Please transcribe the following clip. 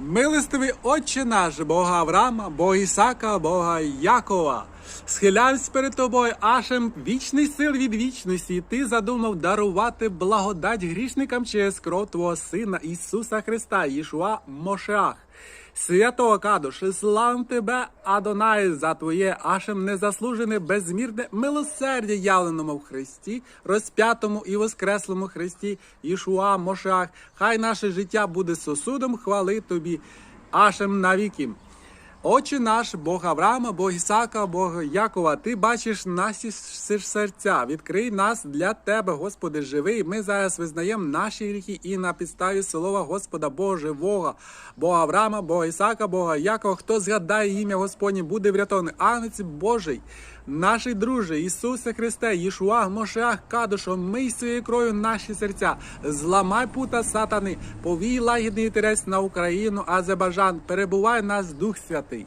Милостивий Отче наш, Бога Авраама, Бога Ісака, Бога Якова. Схиляюсь перед тобою, ашем вічний сил від вічності. Ти задумав дарувати благодать грішникам через кров Твого Сина Ісуса Христа, Ішуа Мошеах. Святого Кадуш, славим тебе, Адонай, за твоє ашем незаслужене, безмірне милосердя явленому в Христі, розп'ятому і воскреслому Христі, Ішуа Мошах. Хай наше життя буде сосудом хвали тобі, ашем навіки. Отче наш, Бог Авраама, Бог Ісака, Бог Якова, ти бачиш наші серця. Відкрий нас для тебе, Господи, живий. Ми зараз визнаємо наші гріхи і на підставі слова Господа Бога живого, Бога Авраама, Бога Ісака, Бога Якова. Хто згадає ім'я Господнє, буде врятований. Агнець Божий, наші друже, Ісусе Христе, Єшуа, Мошеах, Кадушо, мий своєю кров'ю наші серця, зламай пута сатани, повій лагідний терець на Україну, Азербайджан, перебувай нас Дух Святий.